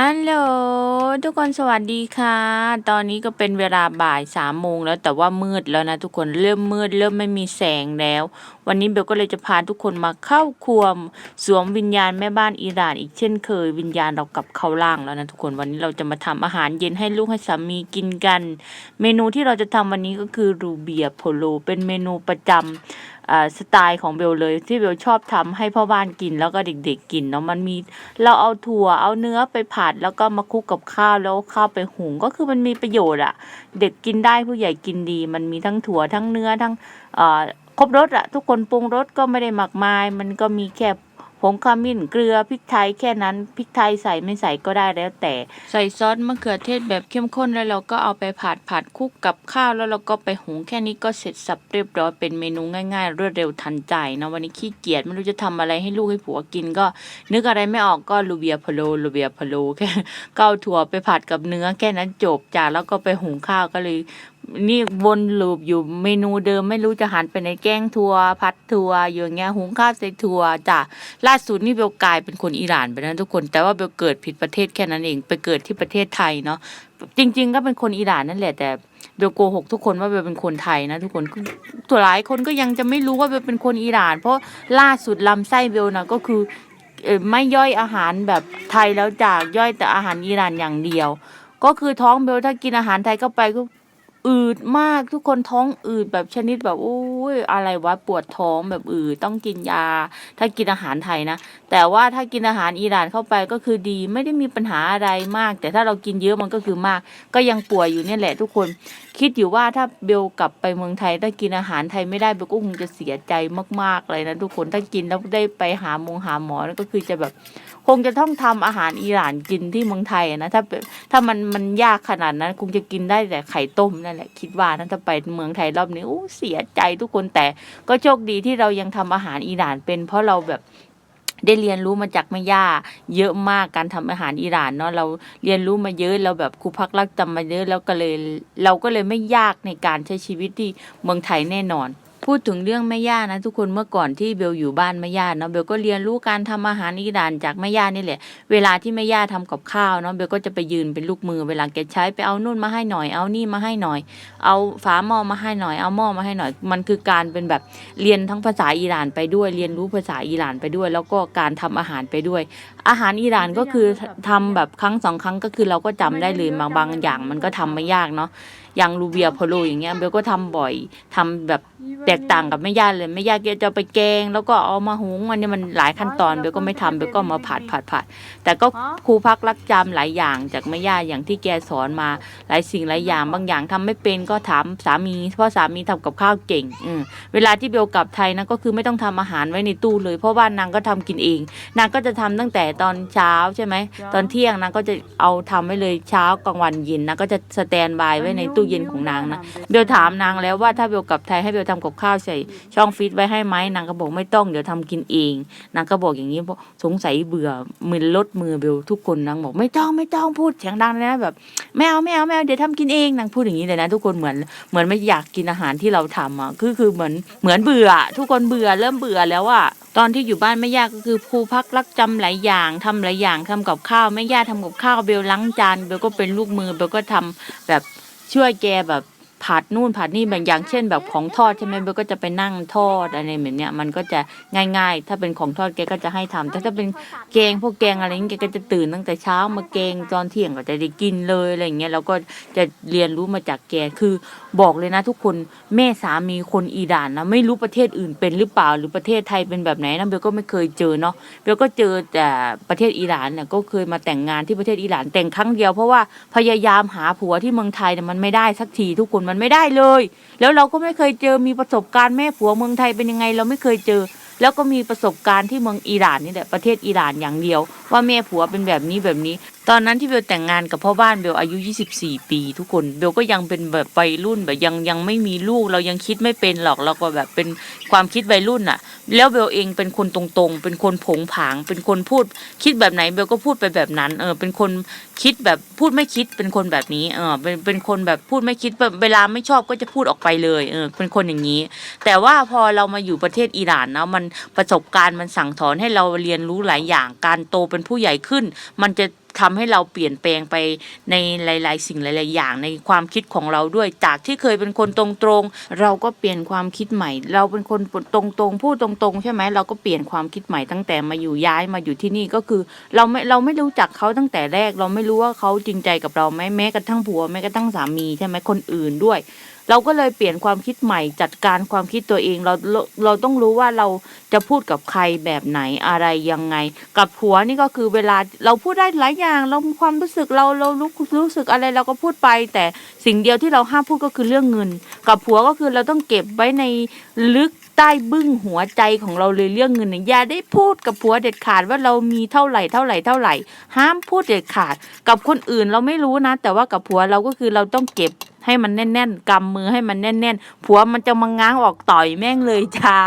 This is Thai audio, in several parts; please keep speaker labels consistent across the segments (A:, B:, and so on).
A: ฮัลโหลทุกคนสวัสดีค่ะ ตอนนี้ก็เป็นเวลาบ่ายสามโมงแล้วแต่ว่ามืดแล้วนะทุกคนเริ่มมืดเริ่มไม่มีแสงแล้ว วันนี้เบลก็เลยจะพาทุกคนมาเข้าครัวสวมวิญญาณแม่บ้านอิหร่านอีกเช่นเคยวิญญาณเรากลับเข้าร่างแล้วนะทุกคนวันนี้เราจะมาทำอาหารเย็นให้ลูกให้สามีกินกัน เมนูที่เราจะทำวันนี้ก็คือรูเบียโพโลเป็นเมนูประจำอ่าสไตล์ของเบลเลยที่เบลชอบทำให้พ่อบ้านกินแล้วก็เด็กๆกินเนาะมันมีเราเอาถั่วเอาเนื้อไปผัดแล้วก็มาคลุกกับข้าวแล้วข้าวไปหุงก็คือมันมีประโยชน์อะเด็กกินได้ผู้ใหญ่กินดี มันมีทั้งถั่วทั้งเนื้อทั้งอ ครบรสอะทุกคนปรุงรสก็ไม่ได้หมากมาย มันก็มีแค่ผงขมิ้นเกลือพริกไทยแค่นั้นพริกไทยใส่ไม่ใส่ก็ได้แล้วแต่ ใส่ซอสมะเขือเทศแบบเข้มข้นแล้วเราก็เอาไปผัดผัดคลุกกับข้าวแล้วเราก็ไปหุงแค่นี้ก็เสร็จสับเรียบร้อยเป็นเมนูง่ายๆรวดเร็วทันใจนะวันนี้ขี้เกียจไม่รู้จะทำอะไรให้ลูกให้ผัวกินก็ นึกอะไรไม่ออกก็ลูเบียพะโลลูเบียพะโลแค่ก็เอาถั่วไปผัดกับเนื้อแค่นั้นจบจ้ะแล้วก็ไปหุงข้าวก็เลย นี่วนลูปอยู่เมนูเดิมไม่รู้จะหันไปในแกงทัวผัดทัวอย่างเงี้ยหุงข้าวใส่ทัวจ้ะล่าสุดนี่เบลกลายเป็นคนอิหร่านไปนะทุกคนแต่ว่าเบลเกิดผิดประเทศแค่นั้นเองไปเกิดที่ประเทศไทยเนาะจริง ๆ ก็เป็นคนอิหร่านนั่นแหละแต่เบลโกหกทุกคนว่าเบลเป็นคนไทยนะทุกคนตัวหลายคนก็ยังจะไม่รู้ว่าเบลเป็นคนอิหร่าน เพราะล่าสุดลำไส้เบลนะก็คือเอ่อไม่ย่อยอาหารแบบไทยแล้วจากย่อยแต่อาหารอิหร่านอย่างเดียว ก็คือท้องเบลถ้ากินอาหารไทยเข้าไปก็ อืดมากทุกคนท้องอืดแบบชนิดแบบโอ้ยอะไรวะปวดท้องแบบอืดต้องกินยา ถ้ากินอาหารไทยนะ แต่ว่าถ้ากินอาหารอิหร่านเข้าไปก็คือดีไม่ได้มีปัญหาอะไรมาก แต่ถ้าเรากินเยอะมันก็คือมาก ก็ยังป่วยอยู่เนี่ยแหละทุกคน คิดอยู่ว่าถ้าเบลกลับไปเมืองไทย ถ้ากินอาหารไทยไม่ได้เบลก็คงจะเสียใจมากๆเลยนะทุกคนถ้ากินแล้วได้ไปหาหมงหาหมอก็คือจะแบบ คงจะต้องทำอาหารอิหร่านกินที่เมืองไทยนะถ้าเป็นถ้ามันมันยากขนาดนั้นคงจะกินได้แต่ไข่ต้มนั่นแหละคิดว่านะถ้าไปเมืองไทยรอบนี้โอ้เสียใจทุกคนแต่ก็โชคดีที่เรายังทำอาหารอิหร่านเป็น เพราะเราแบบได้เรียนรู้มาจากแม่ย่าเยอะมากการทำอาหารอิหร่านเนาะเราเรียนรู้มาเยอะเราแบบครูพักรักจำมาเยอะแล้วก็เลย เราก็เลยไม่ยากในการใช้ชีวิตที่เมืองไทยแน่นอน พูดถึงเรื่องแม่ย่านะทุกคนเมื่อก่อนที่เบลอยู่บ้านแม่ย่าเนาะเบลก็เรียนรู้การทำอาหารอิหร่านจากแม่ย่านี่แหละ เวลาที่แม่ย่าทำกับข้าวเนาะเบลก็จะไปยืนเป็นลูกมือเวลาแกใช้ไปเอานู่นมาให้หน่อยเอานี่มาให้หน่อย เอาฝาหม้อมาให้หน่อย เอาหม้อมาให้หน่อย มันคือการเป็นแบบเรียนทั้งภาษาอิหร่านไปด้วย เรียนรู้ภาษาอิหร่านไปด้วย แล้วก็การทำอาหารไปด้วย อาหารอิหร่านก็คือทำแบบครั้งสองครั้งก็คือเราก็จำได้เลยบางบางอย่างมันก็ทำไม่ยากเนาะ อย่างรูเบียพโลอย่างเงี้ยเบลก็ทำบ่อยทำแบบแตกต่างกับแม่ย่าเลยแม่ย่าแกจะไปแกง แล้วก็เอามาหุงมันนี่ยมันหลายขั้นตอนเบลก็ไม่ทำเบลก็มาผัดผัดผัดแต่ก็ครูพักรักจำหลายอย่างจากแม่ย่าอย่างที่แกสอนมาหลายสิ่งหลายอย่างบางอย่างทำไม่เป็นก็ถามสามีเพราะสามีทำกับข้าวเก่งอืเวลาที่เบลกลับไทยนะก็คือไม่ต้องทำอาหารไว้ในตู้เลย เพราะว่านางก็ทำกินเอง นางก็จะทำตั้งแต่ตอนเช้าใช่ไหมตอนเที่ยงนางก็จะเอาทำไว้เลยเช้ากลางวันเย็นนางก็จะสแตนบายไว้ในตู้เย็นของนางนะเบลถามนางแล้วว่าถ้าเบลกลับไทยให้เบลทำกับข้าวใส่ช่องฟิตไว้ให้ไหมนางก็บอกไม่ต้องเดี๋ยวทำกินเอง นางก็บอกอย่างนี้เพราะสงสัยเบื่อมือลดมือเบลทุกคนนางบอกไม่ต้องไม่ต้องพูดเสียงดังเลยนะแบบไม่เอาไม่เอาไม่เอาเดี๋ยวทำกินเองนางพูดอย่างนี้เลยนะทุกคนเหมือนเหมือนไม่อยากกินอาหารที่เราทำอะคือคือเหมือนเหมือนเบื่อ ทุกคนเบื่อเริ่มเบื่อแล้วอะตอนที่อยู่บ้านแม่ย่าก็คือครูพักรักจำหลายอย่างทำหลายอย่างทำกับข้าวแม่ย่าทำกับข้าวเบลล้างจานเบลก็เป็นลูกมือเบลก็ทำแบบ ช่วยแกแบบ ผัดนู่นผัดนี่บางอย่างเช่นแบบของทอดใช่ไหมเบลก็จะไปนั่งทอดอะไรแบบเนี้ยมันก็จะง่าย ๆ ถ้าเป็นของทอดแกก็จะให้ทำแต่ถ้าเป็นแกงพวกแกงอะไรอย่างเงี้ยแกก็จะตื่นตั้งแต่เช้ามาแกงตอนเที่ยงก็จะได้กินเลยอะไรเงี้ยเราก็จะเรียนรู้มาจากแกคือบอกเลยนะทุกคนแม่สามีคนอิหร่านนะไม่รู้ประเทศอื่นเป็นหรือเปล่าหรือประเทศไทยเป็นแบบไหนนะเบลก็ไม่เคยเจอเนาะเบลก็เจอแต่ประเทศอิหร่านเนี่ยก็เคยมาแต่งงานที่ประเทศอิหร่านแต่งครั้งเดียวเพราะว่าพยายามหาผัวที่เมืองไทยเนี่ยมันไม่ได้สักทีทุกคนมันไม่ได้เลย แล้วเราก็ไม่เคยเจอมีประสบการณ์แม่ผัวเมืองไทยเป็นยังไง เราไม่เคยเจอ แล้วก็มีประสบการณ์ที่เมืองอิหร่านนี่แหละประเทศอิหร่านอย่างเดียว ว่าแม่ผัวเป็นแบบนี้แบบนี้ ตอนนั้นที่เบลแต่งงานกับพ่อบ้านเบลอายุ 24 ปีทุกคนเบลก็ยังเป็นแบบวัยรุ่นแบบยังยังไม่มีลูกเรายังคิดไม่เป็นหรอกเราก็แบบเป็นความคิดวัยรุ่นอะแล้วเบลเองเป็นคนตรงๆ เป็นคนผงผาง เป็นคนพูด คิดแบบไหนเบลก็พูดไปแบบนั้นเออเป็นคนคิดแบบพูดไม่คิดเป็นคนแบบนี้เออเป็นเป็นคนแบบพูดไม่คิดแบบเวลาไม่ชอบก็จะพูดออกไปเลยเออเป็นคนอย่างนี้ แต่ว่าพอเรามาอยู่ประเทศอิหร่านนะมันประสบการณ์มันสั่งสอนให้เราเรียนรู้หลายอย่างการโตเป็นผู้ใหญ่ขึ้น มันจะ ทำให้เราเปลี่ยนแปลงไปในหลาย ๆ สิ่งหลาย ๆ อย่างในความคิดของเราด้วย จากที่เคยเป็นคนตรงๆ เราก็เปลี่ยนความคิดใหม่ เราเป็นคนตรงๆพูดตรงๆ ใช่ไหมเราก็เปลี่ยนความคิดใหม่ตั้งแต่มาอยู่ย้ายมาอยู่ที่นี่ก็คือ เราไม่เราไม่รู้จักเขาตั้งแต่แรก เราไม่รู้ว่าเขาจริงใจกับเราไหมแม้กระทั่งผัวแม้กระทั่งสามีใช่ไหมคนอื่นด้วย เราก็เลยเปลี่ยนความคิดใหม่จัดการความคิดตัวเองเราเราต้องรู้ว่าเราจะพูดกับใครแบบไหนอะไรยังไง กับผัวนี่ก็คือเวลาเราพูดได้หลายอย่างเราความรู้สึกเราเรารู้รู้สึกอะไรเราก็พูดไป แต่สิ่งเดียวที่เราห้ามพูดก็คือเรื่องเงิน กับผัวก็คือเราต้องเก็บไว้ในลึกใต้บึ้งหัวใจของเราเลยเรื่องเงินเนี่ยอย่าได้พูดกับผัวเด็ดขาดว่าเรามีเท่าไหร่เท่าไหร่เท่าไหร่ ห้ามพูดเด็ดขาด กับคนอื่นเราไม่รู้นะ แต่ว่ากับผัวเราก็คือเราต้องเก็บ ให้มันแน่นๆกำมือให้มันแน่นๆผัวมันจะมาง้างออกต่อยแม่งเลยจ้า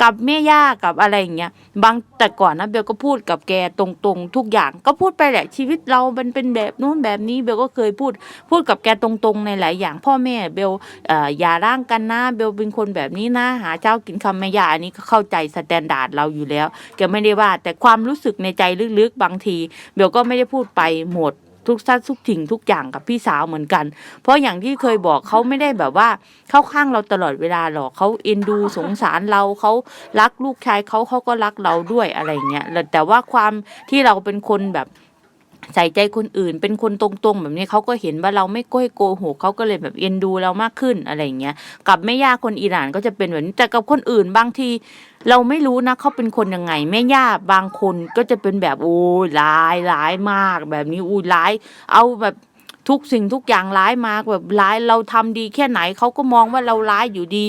A: กับแม่ย่ากับอะไรอย่างเงี้ยบางแต่ก่อนนะเบลก็พูดกับแกตรงๆ ทุกอย่างก็พูดไปแหละชีวิตเรามันเป็นแบบนู้นแบบนี้เบลก็เคยพูด พูดกับแกตรงๆในหลายอย่าง พ่อแม่เบลอออย่าร่างกันนะเบลเป็นคนแบบนี้นะหาเจ้ากินคำแม่ย่าอันนี้ก็เข้าใจสแตนดาร์ดเราอยู่แล้วแกไม่ได้ว่าแต่ความรู้สึกในใจลึกๆบางที เบลก็ไม่ได้พูดไปหมด ทุกทัดทุกถิ่งทุกอย่างกับพี่สาวเหมือนกัน เพราะอย่างที่เคยบอกเขาไม่ได้แบบว่าเข้าข้างเราตลอดเวลาหรอกเขาเอ็นดูสงสารเราเขารักลูกชายเขาเขาก็รักเราด้วยอะไรเงี้ยแล้วแต่ว่าความที่เราเป็นคนแบบใส่ใจคนอื่น เป็นคนตรงๆ แบบนี้เขาก็เห็นว่าเราไม่ก้อยโกหกเขาก็เลยแบบเอ็นดูเรามากขึ้นอะไรเงี้ยกับแม่ย่าคนอิหร่านก็จะเป็นแบบนี้แต่กับคนอื่นบางที เราไม่รู้นะเขาเป็นคนยังไง แม่ย่าบางคนก็จะเป็นแบบโอ้ยร้ายร้ายมาก แบบนี้อุ้ยร้าย เอาแบบทุกสิ่งทุกอย่างร้ายมาแบบร้ายเราทำดีแค่ไหนเขาก็มองว่าเราร้ายอยู่ดี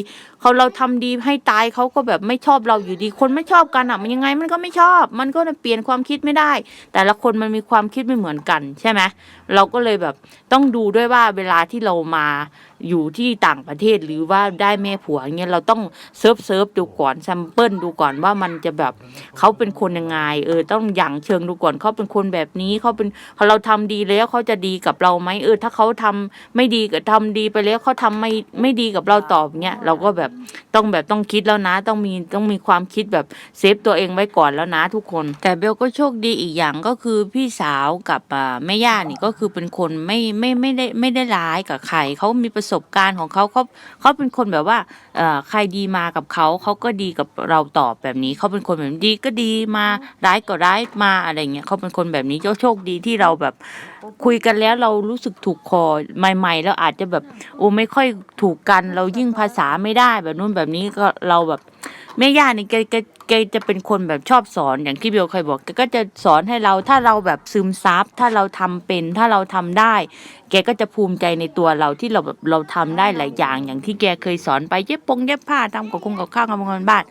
A: เขาเราทำดีให้ตายเขาก็แบบไม่ชอบเราอยู่ดี คนไม่ชอบกันอะ มันยังไงมันก็ไม่ชอบ มันก็เปลี่ยนความคิดไม่ได้ แต่ละคนมันมีความคิดไม่เหมือนกันใช่ไหมเราก็เลยแบบต้องดูด้วยว่าเวลาที่เรามาอยู่ที่ต่างประเทศหรือว่าได้แม่ผัวเงี้ยเราต้องเซิร์ฟเซิร์ฟดูก่อนแซมเปิลดูก่อนว่ามันจะแบบเขาเป็นคนยังไง เออ ต้องอย่างเชิงดูก่อนเขาเป็นคนแบบนี้เขาเป็นเขาเราทำดีแล้วเขาจะดีกับเราไหมเออ ถ้าเขาทำไม่ดีกับทำดีไปแล้วเขาทำไม่ไม่ดีกับเราตอบเงี้ยเราก็แบบต้องแบบต้องคิดแล้วนะ ต้องมีต้องมีความคิดแบบเซฟตัวเองไว้ก่อนแล้วนะทุกคน แต่เบลก็โชคดีอีกอย่างก็คือพี่สาวกับแม่ย่านี่ก็คือเป็นคนไม่ไม่ไม่ได้ไม่ได้ร้ายกับใครเขามีประสบการณ์ของเขาเขาเขาเป็นคนแบบว่าเอ่อใครดีมากับเขาเขาก็ดีกับเราตอบแบบนี้เขาเป็นคนแบบดีก็ดีมาร้ายก็ร้ายมาอะไรเงี้ยเขาเป็นคนแบบนี้ก็โชคดีที่เราแบบ คุยกันแล้วเรารู้สึกถูกคอใหม่ ๆ แล้วอาจจะแบบโอ้ไม่ค่อยถูกกัน เรายิ่งภาษาไม่ได้แบบนู้นแบบนี้ก็เราแบบแม่ย่านี่แกแกแกจะเป็นคนแบบชอบสอนอย่างที่เบลเคยบอกแกก็จะสอนให้เราถ้าเราแบบซึมซับถ้าเราทำเป็นถ้าเราทำได้ แกก็จะภูมิใจในตัวเราที่เราแบบเราทำได้หลายอย่าง อย่างที่แกเคยสอนไปเย็บปงเย็บผ้าทำกับคงกับข้าวทำงานบ้าน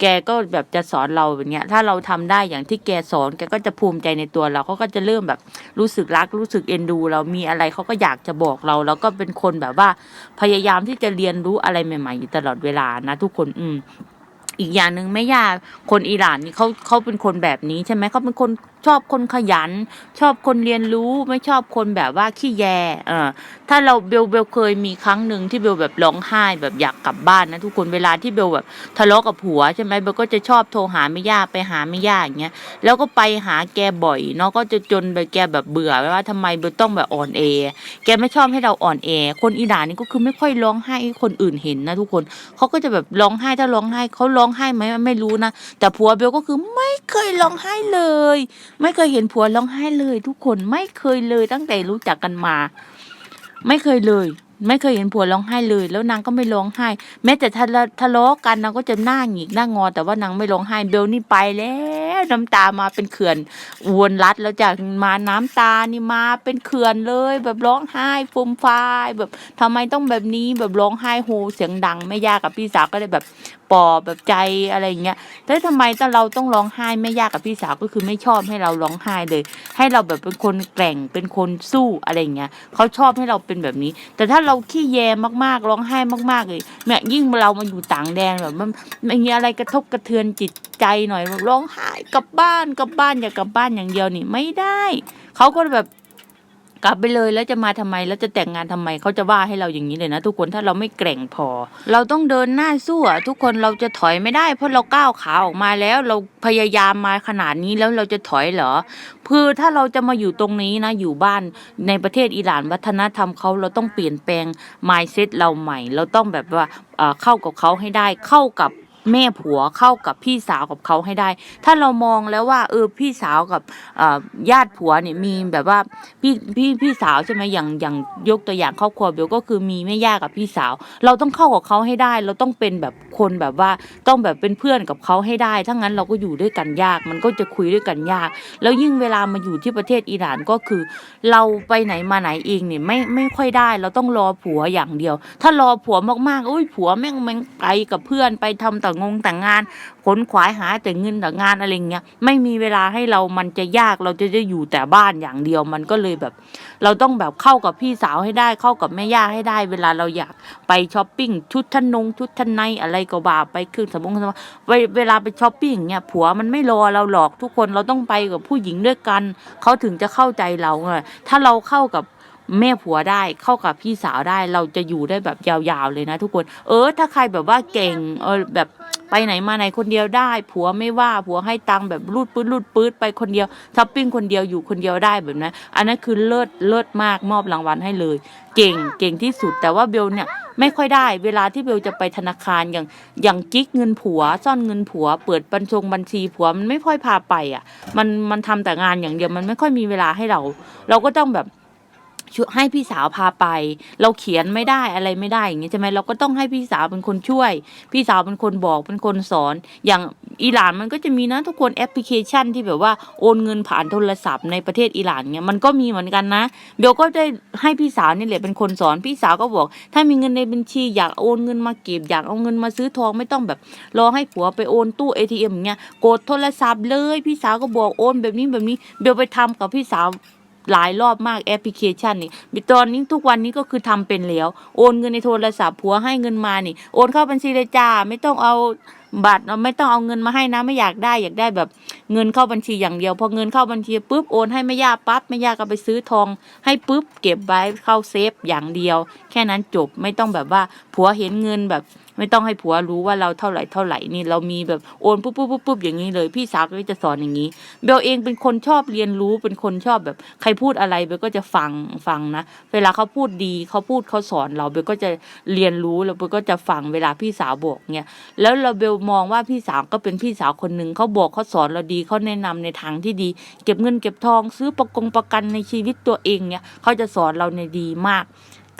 A: แกก็แบบจะสอนเราแบบเนี้ย ถ้าเราทำได้อย่างที่แกสอนแกก็จะภูมิใจในตัวเราเขาก็จะเริ่มแบบรู้สึกรัก รู้สึกเอ็นดู เรามีอะไรเขาก็อยากจะบอกเรา แล้วก็เป็นคนแบบว่าพยายามที่จะเรียนรู้อะไรใหม่ๆอยู่ตลอดเวลานะทุกคนอืม อีกอย่างหนึ่งไม่ยากคนอิหร่านนี่เขาเขาเป็นคนแบบนี้ใช่ไหมเขาเป็นคนชอบคนขยัน ชอบคนเรียนรู้ไม่ชอบคนแบบว่าขี้แยเออถ้าเราเบลเบลเคยมีครั้งหนึ่งที่เบลแบบร้องไห้แบบอยากกลับบ้านนะทุกคนเวลาที่เบลแบบทะเลาะกับผัวใช่ไหมเบลก็จะชอบโทรหาไม่ยากไปหาไม่ยากอย่างเงี้ยแล้วก็ไปหาแกบ่อยเนาะก็จะจนไปแกแบบเบื่อว่าทำไมเบลต้องแบบอ่อนแอแกไม่ชอบให้เราอ่อนแอคนอิหร่านนี่ก็คือไม่ค่อยร้องไห้คนอื่นเห็นนะทุกคนเขาก็จะแบบร้องไห้ถ้าร้องไห้เขาร้องไห้ไหมไม่รู้นะแต่ผัวเบลก็คือไม่เคยร้องไห้เลย ไม่เคยเห็นผัวร้องไห้เลย ทุกคนไม่เคยเลยตั้งแต่รู้จักกันมา ไม่เคยเลย ไม่เคยเห็นผัวร้องไห้เลย แล้วนางก็ไม่ร้องไห้ แม้แต่ทะเลาะทะเลาะกันนางก็จะหน้าหงิกหน้างอ แต่ว่านางไม่ร้องไห้เบลนี่ไปแล้วน้ำตามาเป็นเขื่อนอวนรัดแล้วจากมาน้ำตานี่มาเป็นเขื่อนเลย แบบร้องไห้ฟูมฟายแบบทำไมต้องแบบนี้แบบร้องไห้โฮเสียงดังแม่ย่ากับพี่สาวก็เลยแบบ ปลอบแบบใจอะไรอย่างเงี้ยแต่ทำไมถ้าเราต้องร้องไห้แม่ย่ากับพี่สาวก็คือไม่ชอบให้เราร้องไห้เลย ให้เราแบบเป็นคนแกร่งเป็นคนสู้อะไรอย่างเงี้ยเขาชอบให้เราเป็นแบบนี้ แต่ถ้าเราขี้แยมากๆร้องไห้มากๆเลยแม่ยิ่งเรามาอยู่ต่างแดนแบบมันมันมีอะไรกระทบกระเทือนจิตใจหน่อยแบบร้องไห้กลับบ้านกลับบ้านอย่ากกลับบ้านอย่างเดียวนี่ไม่ได้เขาก็แบบ กลับไปเลยแล้วจะมาทำไมแล้วจะแต่งงานทำไมเขาจะว่าให้เราอย่างนี้เลยนะ ทุกคนถ้าเราไม่แกร่งพอ เราต้องเดินหน้าสู้อะทุกคนเราจะถอยไม่ได้ เพราะเราก้าวขาออกมาแล้วเราพยายามมาขนาดนี้แล้วเราจะถอยเหรอคือถ้าเราจะมาอยู่ตรงนี้นะอยู่บ้านในประเทศอิหร่านวัฒนธรรมเขาเราต้องเปลี่ยนแปลง mindset เราใหม่ เราต้องแบบว่าเข้ากับเขาให้ได้เข้ากับ แม่ผัวเข้ากับพี่สาวกับเขาให้ได้ ถ้าเรามองแล้วว่า เออพี่สาวกับญาติผัวเนี่ยมีแบบว่าพี่พี่พี่สาวใช่ไหมอย่างอย่างยกตัวอย่างครอบครัวเบลก็คือมีแม่ย่ากับพี่สาว เราต้องเข้ากับเขาให้ได้ เราต้องเป็นแบบคนแบบว่าต้องแบบเป็นเพื่อนกับเขาให้ได้ถ้างั้นเราก็อยู่ด้วยกันยาก มันก็จะคุยด้วยกันยาก แล้วยิ่งเวลามาอยู่ที่ประเทศอิหร่านก็คือ เราไปไหนมาไหนเองเนี่ยไม่ไม่ค่อยได้ เราต้องรอผัวอย่างเดียว ถ้ารอผัวมากๆอุ้ยผัวแม่งแม่งไปกับเพื่อนไปทำแต่งงแต่งงานขนขวายหาแต่เงินแต่งานอะไรเงี้ยไม่มีเวลาให้เรามันจะยากเราจะจะอยู่แต่บ้านอย่างเดียวมันก็เลยแบบ เราต้องแบบเข้ากับพี่สาวให้ได้เข้ากับแม่ย่าให้ได้ เวลาเราอยากไปช้อปปิ้งชุดชั้นนงชุดชั้นในอะไรก็บ่าไปคือสมมติว่าเวเวลาไปช้อปปิ้งเนี่ยผัวมันไม่รอเราหรอกทุกคนเราต้องไปกับผู้หญิงด้วยกันเขาถึงจะเข้าใจเราไงถ้าเราเข้ากับ แม่ผัวได้เข้ากับพี่สาวได้ เราจะอยู่ได้แบบยาวๆเลยนะ ทุกคน เออ ถ้าใครแบบว่าเก่งเออแบบไปไหนมาไหนคนเดียวได้ ผัวไม่ว่าผัวให้ตังค์แบบรูดปื้ดรูดปื้ดไปคนเดียวช้อปปิ้งคนเดียวอยู่คนเดียวได้แบบนั้นอันนั้นคือเลิศเลิศมากมอบรางวัลให้เลย เก่งเก่งที่สุดแต่ว่าเบลเนี่ยไม่ค่อยได้ เวลาที่เบลจะไปธนาคารอย่างอย่างกิ๊กเงินผัว ซ่อนเงินผัว เปิดบัญชงบัญชีผัวมันไม่ค่อยพาไปอะ มันมันทำแต่งานอย่างเดียวมันไม่ค่อยมีเวลาให้เรา เราก็ต้องแบบช่วย ให้พี่สาวพาไป เราเขียนไม่ได้อะไรไม่ได้อย่างงี้ใช่ไหมเราก็ต้องให้พี่สาวเป็นคนช่วย พี่สาวเป็นคนบอกเป็นคนสอน อย่างอิหร่านมันก็จะมีนะทุกคนแอปพลิเคชันที่แบบว่าโอนเงินผ่านโทรศัพท์ในประเทศอิหร่านเนี่ยมันก็มีเหมือนกันนะเบลก็ได้ให้พี่สาวนี่แหละเป็นคนสอนพี่สาวก็บอก ถ้ามีเงินในบัญชีอยากโอนเงินมาเก็บอยากเอาเงินมาซื้อทองไม่ต้องแบบรอให้ผัวไปโอนตู้ ATM อย่างเงี้ยกดโทรศัพท์เลย พี่สาวก็บอกโอนแบบนี้แบบนี้เบลไปทำกับพี่สาว หลายรอบมากแอปพลิเคชันนี่ตอนนี้ทุกวันนี้ก็คือทำเป็นแล้ว โอนเงินในโทรศัพท์ผัวให้เงินมานี่ โอนเข้าบัญชีเลยจ้าไม่ต้องเอาบัตรไม่ต้องเอาเงินมาให้นะไม่อยากได้อยากได้แบบเงินเข้าบัญชีอย่างเดียวพอเงินเข้าบัญชีปุ๊บโอนให้แม่ย่าปั๊บแม่ย่าก็ไปซื้อทอง ให้ปุ๊บเก็บไว้เข้าเซฟอย่างเดียวแค่นั้นจบไม่ต้องแบบว่าผัวเห็นเงินแบบ ไม่ต้องให้ผัวรู้ว่าเราเท่าไหร่เท่าไหร่นี่เรามีแบบโอนปุ๊บปุ๊บปุ๊บปุ๊บอย่างนี้เลย พี่สาวก็จะสอนอย่างนี้เบลเองเป็นคนชอบเรียนรู้เป็นคนชอบแบบ ใครพูดอะไรเบลก็จะฟังฟังนะเวลาเขาพูดดีเขาพูดเขาสอนเราเบลก็จะเรียนรู้แล้วเบลก็จะฟังเวลาพี่สาวบอกเนี่ยแล้วเราเบลมองว่าพี่สาวก็เป็นพี่สาวคนหนึ่งเขาบอกเขาสอนเราดีเขาแนะนำในทางที่ดี เก็บเงินเก็บทองซื้อประกงประกันในชีวิตตัวเองเนี่ยเขาจะสอนเราในดีมาก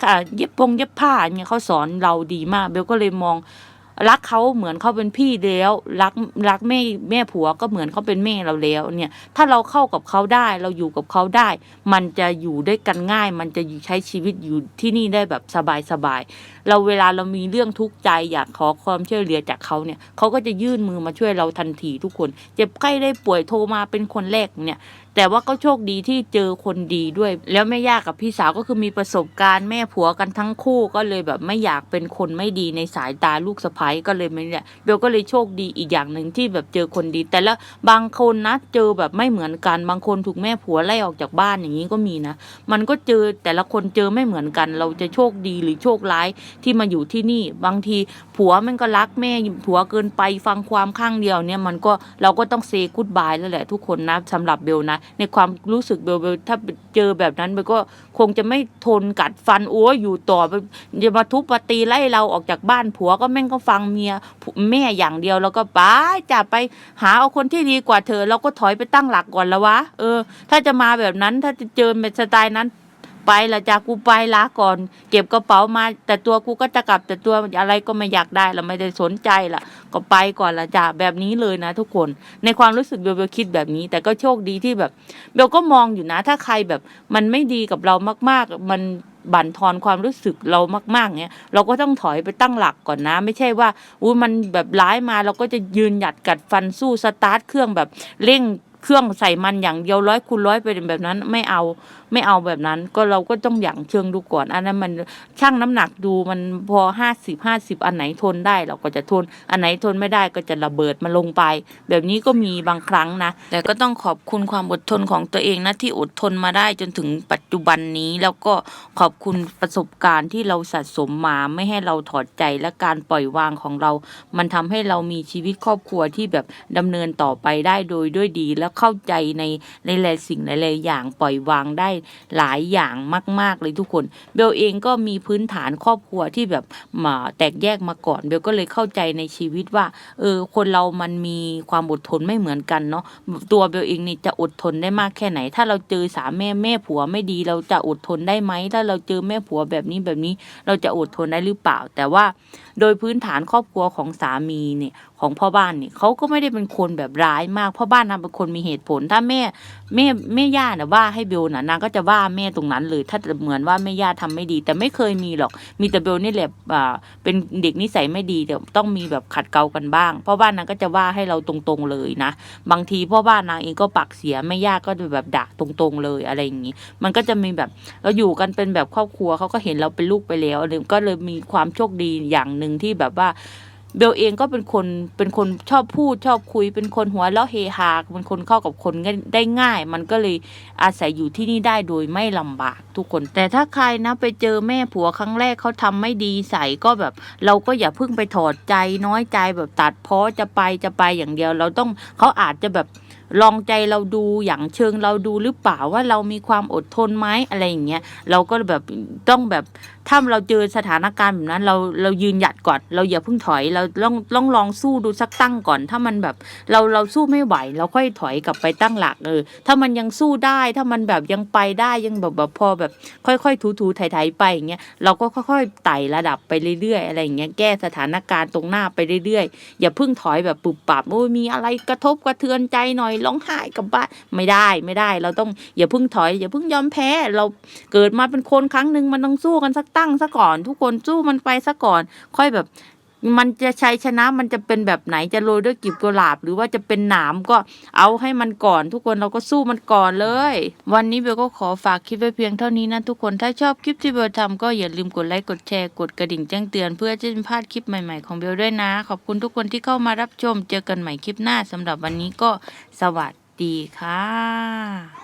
A: ค่ะเย็บพงเย็บผ้าเนี่ยเขาสอนเราดีมาก เบลก็เลยมองรักเขาเหมือนเขาเป็นพี่แล้วรักรักแม่แม่ผัวก็เหมือนเขาเป็นแม่เราแล้วเนี่ย ถ้าเราเข้ากับเขาได้เราอยู่กับเขาได้ มันจะอยู่ด้วยกันง่าย มันจะใช้ชีวิตอยู่ที่นี่ได้แบบสบายสบายเราเวลาเรามีเรื่องทุกข์ใจอยากขอความช่วยเหลือจากเขาเนี่ยเขาก็จะยื่นมือมาช่วยเราทันทีทุกคน เจ็บไข้ได้ป่วยโทรมาเป็นคนแรกเนี่ย แต่ว่าก็โชคดีที่เจอคนดีด้วย แล้วแม่ย่ากับพี่สาวก็คือมีประสบการณ์แม่ผัวกันทั้งคู่ก็เลยแบบไม่อยากเป็นคนไม่ดีในสายตาลูกสะใภ้ก็เลยไม่เนี่ยเบลก็เลยโชคดีอีกอย่างหนึ่งที่แบบเจอคนดี แต่ละบางคนนะเจอแบบไม่เหมือนกันบางคนถูกแม่ผัวไล่ออกจากบ้านอย่างนี้ก็มีนะ มันก็เจอแต่ละคนเจอไม่เหมือนกัน เราจะโชคดีหรือโชคร้ายที่มาอยู่ที่นี่ บางทีผัวมันก็รักแม่ผัวเกินไปฟังความข้างเดียวเนี่ยมันก็เราก็ต้องเซกูดบายแล้วแหละทุกคนนะสำหรับเบลนะ ในความรู้สึกเบลเบลถ้าเจอแบบนั้นเบลก็คงจะไม่ทนกัดฟันโอ้ยอยู่ต่อไปจะมาทุบมาตีไล่เราออกจากบ้านผัวก็แม่งก็ฟังเมียแม่อย่างเดียวแล้วก็ไปจะไปหาเอาคนที่ดีกว่าเธอเราก็ถอยไปตั้งหลักก่อนแล้ววะเออ ถ้าจะมาแบบนั้นถ้าจะเจอแบบสไตล์นั้น ไปละจากกูไปลาก่อน เก็บกระเป๋ามา แต่ตัวกูก็จะกลับแต่ตัวอะไรก็ไม่อยากได้ละไม่ได้สนใจละก็ไปก่อนละจ้ะแบบนี้เลยนะ ทุกคนในความรู้สึกเบลเบลคิดแบบนี้ แต่ก็โชคดีที่แบบเบลก็มองอยู่นะ ถ้าใครแบบมันไม่ดีกับเรามากๆ มันบั่นทอนความรู้สึกเรามาก ๆ เนี้ยเราก็ต้องถอยไปตั้งหลักก่อนนะ ไม่ใช่ว่าอุ้ยมันแบบร้ายมาเราก็จะยืนหยัดกัดฟันสู้สตาร์ทเครื่องแบบเร่งเครื่องใส่มันอย่างเดียวร้อยคูณร้อยไปแบบนั้นไม่เอา ไม่เอาแบบนั้นก็เราก็ต้องอย่างเชิงดูก่อน อันนั้นมันชั่งน้ำหนักดูมันพอห้าสิบห้าสิบอันไหนทนได้เราก็จะทน อันไหนทนไม่ได้ก็จะระเบิดมาลงไป แบบนี้ก็มีบางครั้งนะ แต่ก็ต้องขอบคุณความอดทนของตัวเองนะที่อดทนมาได้จนถึงปัจจุบันนี้แล้วก็ขอบคุณประสบการณ์ที่เราสะสมมาไม่ให้เราถอดใจและการปล่อยวางของเรา มันทำให้เรามีชีวิตครอบครัวที่แบบดำเนินต่อไปได้โดยด้วยดี และเข้าใจในในหลายสิ่งหลายๆอย่างปล่อยวางได้หลายอย่างมาก ๆ เลยทุกคน เบลเองก็มีพื้นฐานครอบครัวที่แบบมาแตกแยกมาก่อน เบลก็เลยเข้าใจในชีวิตว่า เออ คนเรามันมีความอดทนไม่เหมือนกันเนาะ ตัวเบลเองนี่จะอดทนได้มากแค่ไหน ถ้าเราเจอสามแม่แม่ผัวไม่ดี เราจะอดทนได้ไหม ถ้าเราเจอแม่ผัวแบบนี้แบบนี้ เราจะอดทนได้หรือเปล่า แต่ว่าโดยพื้นฐานครอบครัวของสามีเนี่ย ของพ่อบ้านนี่เขาก็ไม่ได้เป็นคนแบบร้ายมากพ่อบ้านนางเป็นคนมีเหตุผล ถ้าแม่แม่แม่ย่าเนี่ยว่าให้เบลน่ะนางก็จะว่าแม่ตรงนั้นเลยถ้าเหมือนว่าแม่ย่าทำไม่ดี แต่ไม่เคยมีหรอก มีแต่เบลนี่แหละอ่าเป็นเด็กนิสัยไม่ดีแต่ต้องมีแบบขัดเกลากันบ้างพ่อบ้านนางก็จะว่าให้เราตรงๆเลยนะ บางทีพ่อบ้านนางเองก็ปากเสียแม่ย่าก็แบบด่าตรงๆเลยอะไรอย่างนี้ มันก็จะมีแบบเราอยู่กันเป็นแบบครอบครัวเขาก็เห็นเราเป็นลูกไปแล้วก็เลยมีความโชคดีอย่างหนึ่งที่แบบว่า เบลเองก็เป็นคนเป็นคนชอบพูดชอบคุย เป็นคนหัวเราะเฮฮาเป็นคนเข้ากับคนได้ง่าย มันก็เลยอาศัยอยู่ที่นี่ได้โดยไม่ลำบากทุกคน แต่ถ้าใครนะไปเจอแม่ผัวครั้งแรกเขาทำไม่ดีใส่ก็แบบ เราก็อย่าเพิ่งไปถอดใจน้อยใจแบบตัดเพ้อจะไปจะไปอย่างเดียว เราต้องเขาอาจจะแบบลองใจเราดูอย่างเชิงเราดูหรือเปล่าว่าเรามีความอดทนไหมอะไรอย่างเงี้ยเราก็แบบต้องแบบถ้าเราเจอสถานการณ์แบบนั้นเราเรายืนหยัดก่อน เราอย่าเพิ่งถอย เราต้องต้องลองสู้ดูสักตั้งก่อน ถ้ามันแบบเราเราสู้ไม่ไหว เราค่อยถอยกลับไปตั้งหลักเออถ้ามันยังสู้ได้ ถ้ามันแบบยังไปได้ยังแบบแบบพอแบบ ค่อยๆ ถูๆไถ่ๆไปอย่างเงี้ยเราก็ค่อยๆไต่ระดับไปเรื่อยๆ อะไรอย่างเงี้ยแก้สถานการณ์ตรงหน้าไปเรื่อยๆ อย่าเพิ่งถอยแบบปุบปับโอ้ยมีอะไรกระทบกระเทือนใจหน่อยร้องไห้กับบ้านไม่ได้ไม่ได้ เราต้องอย่าเพิ่งถอย อย่าเพิ่งยอมแพ้ เราเกิดมาเป็นคนครั้งหนึ่งมันต้องสู้กันสักตั้งซะก่อน ทุกคนสู้มันไปซะก่อน ค่อยแบบ มันจะชัยชนะมันจะเป็นแบบไหนจะโรยด้วยกลีบกุหลาบ หรือว่าจะเป็นหนามก็เอาให้มันก่อน ทุกคนเราก็สู้มันก่อนเลย วันนี้เบลก็ขอฝากคลิปไว้เพียงเท่านี้นะทุกคนถ้าชอบคลิปที่เบลทำก็อย่าลืมกดไลค์กดแชร์กดกระดิ่งแจ้งเตือนเพื่อจะไม่พลาดคลิปใหม่ๆของเบลด้วยนะ ขอบคุณทุกคนที่เข้ามารับชม เจอกันใหม่คลิปหน้าสำหรับวันนี้ก็สวัสดีค่ะ